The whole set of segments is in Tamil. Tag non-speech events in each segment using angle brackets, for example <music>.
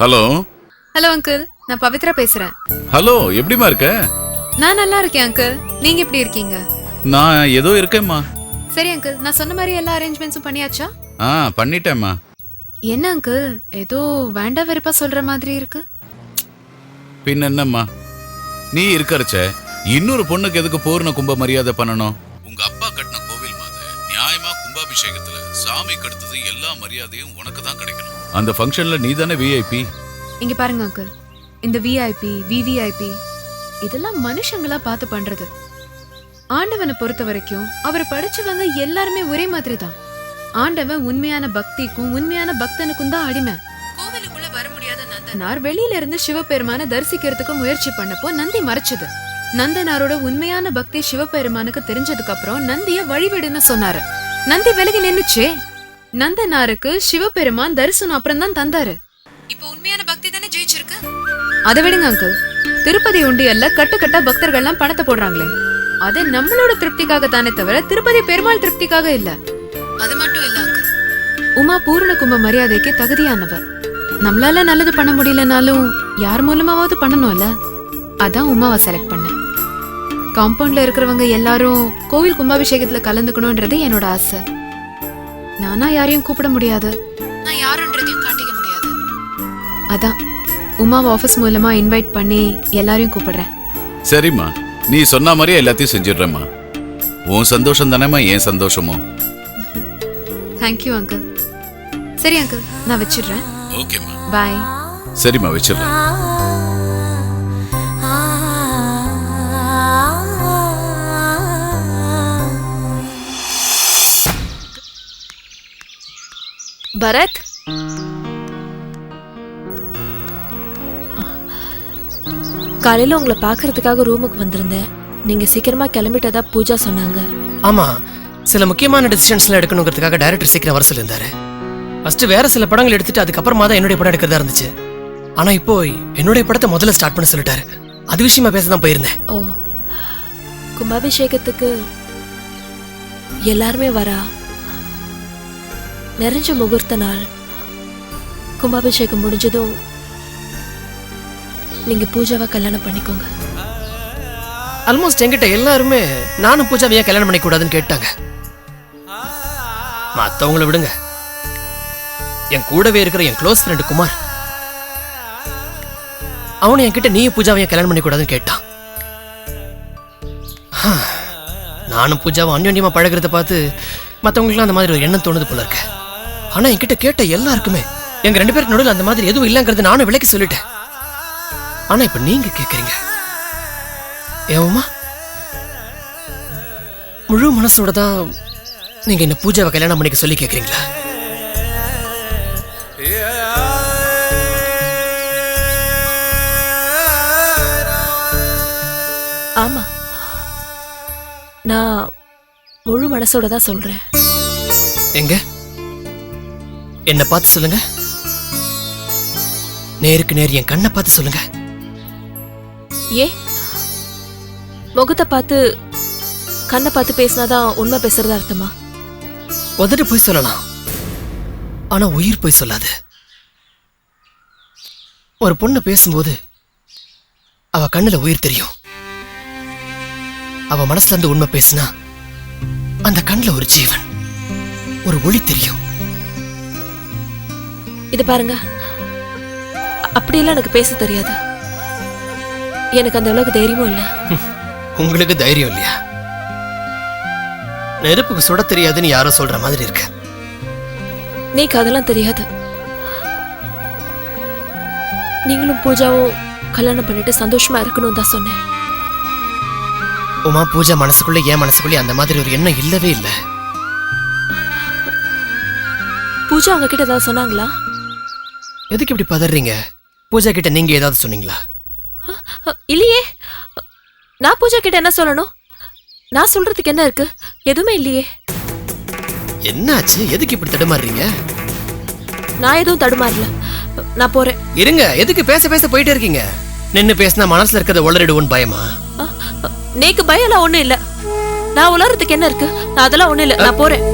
ஹலோ. ஹலோ அங்கிள் நான் பவித்ரா பேசுறேன். ஹலோ எப்படிம்மா இருக்க? நான் நல்லா இருக்கேன் அங்கிள் நீங்க எப்படி இருக்கீங்க? நான் ஏதோ இருக்கேம்மா. சரி அங்கிள் நான் சொன்ன மாதிரி எல்லா அரேஞ்ச்மெண்ட்ஸும் பண்ணியாச்சா? ஆ பண்ணிட்டேம்மா. என்ன அங்கிள் ஏதோ வேண்டாம் வெறுப்பா சொல்ற மாதிரி இருக்கு. பின்ன என்னம்மா? நீ இருக்கறச்ச இன்னொரு பொண்ணுக்கு எதுக்கு பூர்ண கும்ப மரியாதை பண்ணணும்? உங்க அப்பா கட்டின கோவில் மாதிரி நியாயமா கும்பாபிஷேகத்துல சாமிக்கு அடுத்தது எல்லா மரியாதையும் உனக்கு தான் கிடைக்கணும். அந்த ஃபங்க்ஷன்ல நீ தானே விஐபி இங்க பாருங்க அங்கிள் இந்த விஐபி விவிஐபி இதெல்லாம் மனுஷங்களா பார்த்து பண்றது. ஆண்டவனை பொறுத்த வரைக்கும் அவர் படிச்சவங்க எல்லாருமே ஒரே மாதிரி தான் ஆண்டவன் உண்மையான பக்திக்கும் உண்மையான பக்தனுக்கும் தான் அடிமை. கோவிலுக்குள்ள வர முடியாத நந்தனார் வெளியில இருந்து சிவபெருமான தரிசிக்கிறதுக்கு முயற்சி பண்ணப்போ நந்தி மறைச்சது. நந்தனாரோட உண்மையான பக்தி சிவபெருமானுக்கு தெரிஞ்சதுக்கு அப்புறம் நந்திய வழிவிடுன்னு சொன்னாரு. நந்தி விலகி நின்னுச்சே. நந்தனாருக்கு சிவபெருமான் தரிசனம் அப்புறம் தான் தந்தாரு. இப்போ உண்மையான பக்தி தானே ஜெயிச்சிருக்கு? அதை விடுங்க அங்கிள் திருப்பதி உண்டியல்ல கட்டுக்கட்டா பக்தர்கள்லாம் பணத்தை போடுறாங்களே. அது நம்மளோட திருப்திக்காக தானே தவிர திருப்பதி பெருமாள் திருப்திக்காக இல்ல. அது மட்டும் இல்ல உமா பூர்ண கும்ப மரியாதைக்கு தகுதியானவ. நம்மளால நல்லது பண்ண முடியலனாலும் யார் மூலமாவது பண்ணணும்ல? அதான் உமாவை செலக்ட் பண்ணேன் காம்பவுண்ட்ல இருக்கிறவங்க எல்லாரும் கோவில் கும்பாபிஷேகத்துல கலந்துக்கணும்ன்றது என்னோட ஆசை. நானா யாரையும் கூப்பிட முடியாது. நான் யாருன்றதையும் காட்டிக்க முடியாது. அதான் உமாவை ஆஃபீஸ் மூலமா இன்வைட் பண்ணி எல்லாரையும் கூப்பிடுறேன். சரிம்மா நீ சொன்ன மாதிரியே எல்லாத்தையும் செஞ்சிடுறேம்மா. உன் சந்தோஷம் தானேம்மா என் சந்தோஷமும் தேங்க்யூ அங்கிள் சரி அங்கிள் நான் வச்சிடுறேன். ஓகேம்மா. பாய் சரிம்மா வச்சிடுறேன். பரத்? காலையில உங்களை பார்க்கறதுக்காக ரூமுக்கு வந்திருந்தேன். நீங்க சீக்கிரமா கிளம்பிட்டதா பூஜா சொன்னாங்க. ஆமா சில முக்கியமான டிசிஷன்ஸ்லாம் எடுக்கணுங்கிறதுக்காக டைரக்டர் சீக்கிரம் வர சொல்லியிருந்தாரு. ஃபர்ஸ்ட் வேற சில படங்கள் எடுத்துட்டு அதுக்கப்புறமா தான் என்னுடைய படம் எடுக்கிறதா இருந்துச்சு. ஆனா இப்போ என்னுடைய படத்தை முதல்ல ஸ்டார்ட் பண்ண சொல்லிட்டாரு. அது விஷயமா பேச தான் போயிருந்தேன். ஓ கும்பாபிஷேகத்துக்கு எல்லாருமே வரா? நிறைஞ்ச முகூர்த்த நாள். கும்பாபிஷேகம் முடிஞ்சதும் நீங்க பூஜாவை கல்யாணம் பண்ணிக்கோங்க. ஆல்மோஸ்ட் என்கிட்ட எல்லாருமே நானும் பூஜாவை ஏன் கல்யாணம் பண்ணிக்க கூடாதுன்னு கேட்டாங்க. மத்தவங்கள விடுங்க. என் கூடவே இருக்கிற என் க்ளோஸ் ஃப்ரெண்டு குமார் அவனு என்கிட்ட நீ பூஜாவை ஏன் கல்யாணம் பண்ணிக்கூடாதுன்னு கேட்டான். நானும் பூஜாவை அன்யோன்யமா பழகிறத பார்த்து மற்றவங்களுக்குலாம் அந்த மாதிரி ஒரு எண்ணம் தோணுது போல இருக்கேன் ஆனா என்கிட்ட கேட்ட எல்லாருக்குமே எங்க ரெண்டு பேருக்கு நடுவில் அந்த மாதிரி எதுவும் இல்லைங்கிறது நானும் விலைக்கு சொல்லிட்டேன். ஆனா இப்ப நீங்க கேக்குறீங்க. ஏமா முழு மனசோட தான் நீங்க என்ன பூஜாவை கல்யாணம் பண்ணிக்க சொல்லி கேக்குறீங்களா? ஆமா. நான் முழு மனசோட தான் சொல்றேன். எங்க? என்ன பார்த்து சொல்லுங்க. நேருக்கு நேர் என் கண்ணை பார்த்து சொல்லுங்க. ஏ முகத்தை பார்த்து கண்ணை பார்த்து பேசினாதான் உண்மை பேசுறதா அர்த்தமா? உதட்டு போய் சொல்லலாம். ஆனா உயிர் போய் சொல்லாது. ஒரு பொண்ணு பேசும்போது அவ கண்ணுல உயிர் தெரியும். அவ மனசுல இருந்து உண்மை பேசினா அந்த கண்ணுல ஒரு ஜீவன் ஒரு ஒளி தெரியும். இது பாருங்க. அப்படியெல்லாம் எனக்கு பேச தெரியாது. எனக்கு அந்த அளவுக்கு தைரியமும் இல்லை. <laughs> உங்களுக்கு தைரியம் இல்லையா? நெருப்புக்கு சுட தெரியாதுன்னு யாரோ சொல்ற மாதிரி இருக்கு. நீக்கு அதெல்லாம் தெரியாது. நீங்களும் பூஜாவும் கல்யாணம் பண்ணிட்டு சந்தோஷமா இருக்கணும் தான் சொன்னேன். உமா பூஜா மனசுக்குள்ள ஏன் மனசுக்குள்ளே அந்த மாதிரி ஒரு எண்ணம் இல்லவே இல்லை. பூஜா உங்ககிட்ட ஏதாவது சொன்னாங்களா? எதுக்கு இப்படி பதறீங்க? பூஜா கிட்ட நீங்க ஏதாவது சொன்னீங்களா? இல்லையே. நான் பூஜா கிட்ட என்ன சொல்லணும்? நான் சொல்றதுக்கு என்ன இருக்கு? எதுவுமே இல்லையே. என்னாச்சு? எதுக்கு இப்படி தடுமாறுறீங்க? நான் எதுவும் தடுமாறல. நான் போறேன். இருங்க எதுக்கு பேச பேச போயிட்டே இருக்கீங்க? நின்னு பேசினா மனசுல இருக்கிறத உளறிடுவோன்னு பயமா? நேக்கு பயம்லாம் ஒண்ணும் இல்ல. நான் உலறதுக்கு என்ன இருக்கு? நான் அதெல்லாம் ஒண்ணும் இல்ல. நான் போறேன்.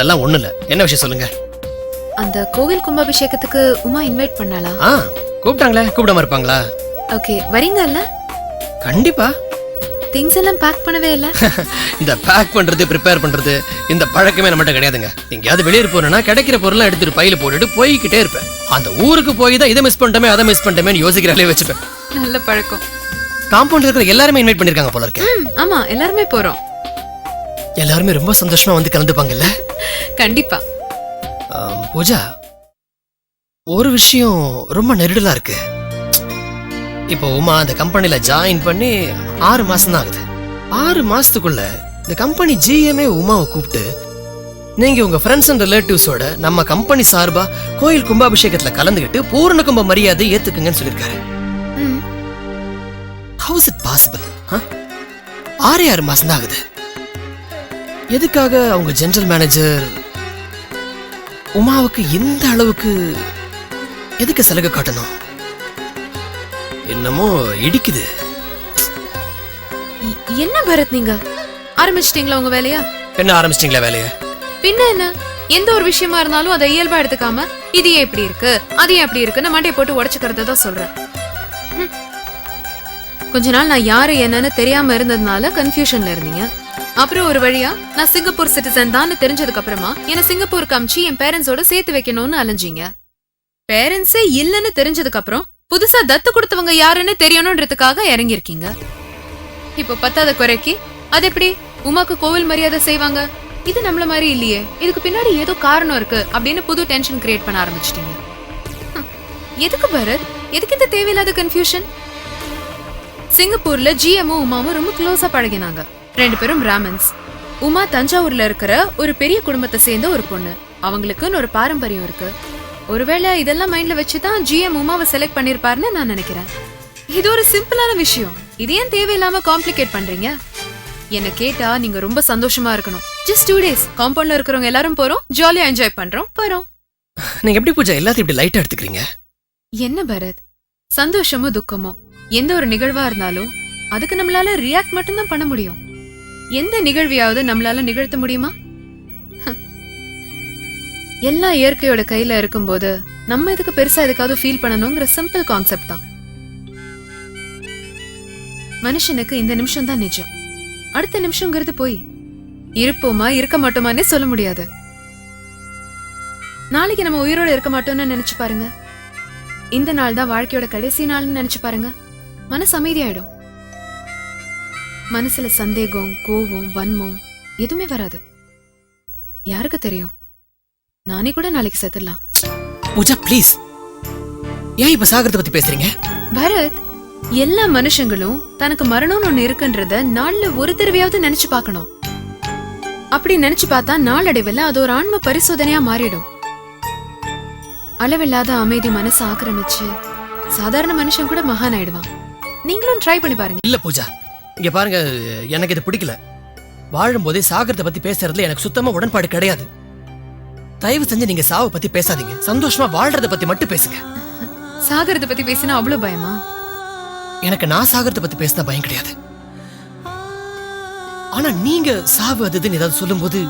அதெல்லாம் ஒண்ணும் இல்ல என்ன விஷயம் சொல்லுங்க? அந்த கோவில் கும்பாபிஷேகத்துக்கு உமா இன்வைட் பண்ணாளா? ஆ கூப்பிட்டாங்களே. கூப்பிடாம இருப்பாங்களா? ஓகே வரீங்கல்ல? கண்டிப்பா. திங்ஸ் எல்லாம் பேக் பண்ணவே இல்ல? <laughs> இந்த பேக் பண்றது ப்ரிப்பேர் பண்றது இந்த பழக்கமே நம்மகிட்ட கிடையாதுங்க. எங்கேயாவது வெளியூர் போறேன்னா கிடைக்கிற பொருளை எடுத்துட்டு பையில போட்டுட்டு போய்கிட்டே இருப்பேன். அந்த ஊருக்கு போய் தான் இதை மிஸ் பண்ணிட்டோமே அதை மிஸ் பண்ணிட்டோமேன்னு யோசிக்கிறாலே வச்சுப்பேன். நல்ல பழக்கம். காம்பவுண்ட்ல இருக்கிற எல்லாருமே இன்வைட் பண்ணிருக்காங்க போல இருக்கு. ஆமா எல்லாருமே போறோம். எல்லாருமே ரொம்ப சந்தோஷமா வந்து கலந்துப்பாங்கல்ல? கண்டிப்பா. பூஜா ஒரு விஷயம் ரொம்ப நெருடலா இருக்கு. இப்போ உமா அந்த கம்பெனில ஜாயின் பண்ணி ஆறு மாசம் தான் ஆகுது. ஆறு மாசத்துக்குள்ள இந்த கம்பெனி ஜிஎம்ஏ உமாவை கூப்பிட்டு நீங்க உங்க ஃப்ரெண்ட்ஸ் அண்ட் ரிலேட்டிவ்ஸோட நம்ம கம்பெனி சார்பா கோயில் கும்பாபிஷேகத்துல கலந்துக்கிட்டு பூர்ண கும்ப மரியாதை ஏத்துக்குங்கன்னு சொல்லியிருக்காரு. ஹவுஸ் இட் பாசிபிள் ஆறே ஆறு மாசம் தான் ஆகுது. எதுக்காக அவங்க ஜெனரல் மேனேஜர் உமாவுக்கு இந்த அளவுக்கு எதுக்கு சலுகை காட்டணும்? என்னமோ இடிக்குது. என்ன பரத் நீங்க? ஆரம்பிச்சிட்டீங்களா உங்க வேலையா? என்ன ஆரம்பிச்சிட்டீங்களா வேலையை? பின்ன என்ன? எந்த ஒரு விஷயமா இருந்தாலும் அதை இயல்பா எடுத்துக்காம இது ஏன் இப்படி இருக்கு அது ஏன் அப்படி இருக்குன்னு மண்டையை போட்டு உடச்சுக்கிறத தான் சொல்றேன். கொஞ்ச நாள் நான் யாரு என்னன்னு தெரியாம இருந்ததுனால கன்ஃபியூஷன்ல இருந்தீங்க. அப்புறம் ஒரு வழியா நான் சிங்கப்பூர் சிட்டிசன் தான் தெரிஞ்சதுக்கு அப்புறமா என்ன சிங்கப்பூருக்கு அமிச்சு என் பேரண்ட்ஸோட சேர்த்து வைக்கணும்னு அலைஞ்சீங்க. பேரண்ட்ஸே இல்லைன்னு தெரிஞ்சதுக்கு அப்புறம் புதுசா தத்து கொடுத்தவங்க யாருன்னு தெரியணும்ன்றதுக்காக இறங்கியிருக்கீங்க. இப்போ பத்தாத குறைக்கு அது எப்படி? உமாக்கு கோவில் மரியாதை செய்வாங்க? இது நம்மள மாதிரி இல்லையே. இதுக்கு பின்னாடி ஏதோ காரணம் இருக்கு அப்படின்னு புது டென்ஷன் கிரியேட் பண்ண ஆரம்பிச்சிட்டீங்க. எதுக்கு பரத்? எதுக்கு இந்த தேவையில்லாத கன்ஃபியூஷன் சிங்கப்பூர்ல ஜிஎம்மும் உமாவும் ரொம்ப க்ளோஸா பழகினாங்க. ரெண்டு பேரும் பிராமின்ஸ். உமா தஞ்சாவூர்ல இருக்கிற ஒரு பெரிய குடும்பத்தை சேர்ந்த ஒரு பொண்ணு. அவங்களுக்குன்னு ஒரு பாரம்பரியம் இருக்கு. ஒருவேளை இதெல்லாம் மைண்ட்ல வச்சுதான் ஜிஎம் உமாவை செலக்ட் பண்ணிருப்பாருன்னு நான் நினைக்கிறேன். இது ஒரு சிம்பிளான விஷயம். இது ஏன் தேவையில்லாம காம்ப்ளிகேட் பண்றீங்க? என்ன கேட்டா நீங்க ரொம்ப சந்தோஷமா இருக்கணும். ஜஸ்ட் டூ டேஸ் காம்பவுண்ட்ல இருக்கிறவங்க எல்லாரும் போறோம். ஜாலியா என்ஜாய் பண்றோம். போறோம். நீங்க எப்படி பூஜா எல்லாத்தையும் இப்படி லைட்டா எடுத்துக்கிறீங்க? என்ன பரத்? சந்தோஷமோ துக்கமோ? எந்த ஒரு நிகழ்வா இருந்தாலும் அதுக்கு நம்மளால ரியாக்ட் மட்டும்தான் பண்ண முடியும். எந்த நிகழ்வையாவது நம்மளால நிகழ்த்த முடியுமா? எல்லாம் இயற்கையோட கையில இருக்கும்போது நம்ம இதுக்கு பெருசா எதுக்காவது ஃபீல் பண்ணணுங்கிற சிம்பிள் கான்செப்ட் தான். மனுஷனுக்கு இந்த நிமிஷம் தான் நிஜம். அடுத்த நிமிஷங்கிறது போய் இருப்போமா இருக்க மாட்டோமானே சொல்ல முடியாது. நாளைக்கு நம்ம உயிரோட இருக்க மாட்டோம்னு நினைச்சு பாருங்க. இந்த நாள் தான் வாழ்க்கையோட கடைசி நாள்னு நினைச்சு பாருங்க. மனசு அமைதியாயிடும். மனசுல சந்தேகம் கோவம் வன்மம் எதுவுமே வராது. யாருக்கு தெரியும்? நானே கூட நாளைக்கு செத்துடலாம். பூஜா ப்ளீஸ் ஏன் இப்ப சாகரத்தை பத்தி பேசுறீங்க? பரத் எல்லா மனுஷங்களும் தனக்கு மரணம்னு ஒண்ணு இருக்குன்றத நாள்ல ஒரு தடவையாவது நினைச்சு பார்க்கணும். அப்படி நினைச்சு பார்த்தா நாளடைவில் அது ஒரு ஆன்ம பரிசோதனையா மாறிடும். அளவில்லாத அமைதி மனசை ஆக்கிரமிச்சு சாதாரண மனுஷன் கூட மகான் ஆயிடுவான். நீங்களும் ட்ரை பண்ணி பாருங்க. இல்ல பூஜா. இங்க பாருங்க எனக்கு இது பிடிக்கல. வாழும்போதே சாகரத்தை பத்தி பேசுறதுல எனக்கு சுத்தமா உடன்பாடு கிடையாது. தயவு செஞ்சு நீங்க சாவை பத்தி பேசாதீங்க. சந்தோஷமா வாழ்றத பத்தி மட்டும் பேசுங்க. சாகரத்தை பத்தி பேசினா அவ்வளவு பயமா? எனக்கு நான் சாகரத்தை பத்தி பேசினா பயம் கிடையாது. ஆனா நீங்க சாவு அது இதுன்னு ஏதாவது சொல்லும்போது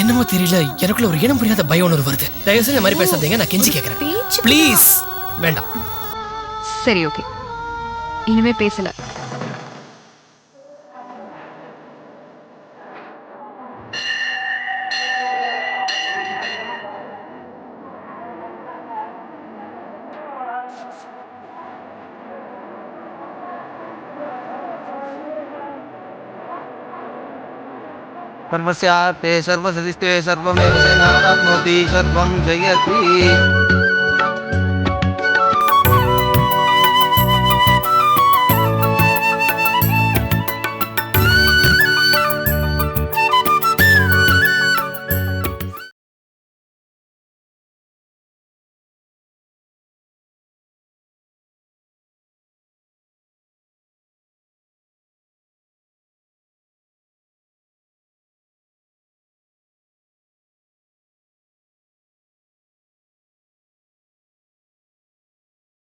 என்னமோ தெரியல எனக்குள்ள ஒரு இனம் புரியாத பயம் ஒன்று வருது. தயவு செஞ்சு இந்த மாதிரி பேசாதீங்க நான் கெஞ்சி கேக்குறேன். பேச்சு ப்ளீஸ் வேண்டாம். சரி ஓகே. இனிமே பேசல. सर्वस्यार्थे सर्वसदिस्ते सर्वमेव सेनाप्नोति सर्वं जयति।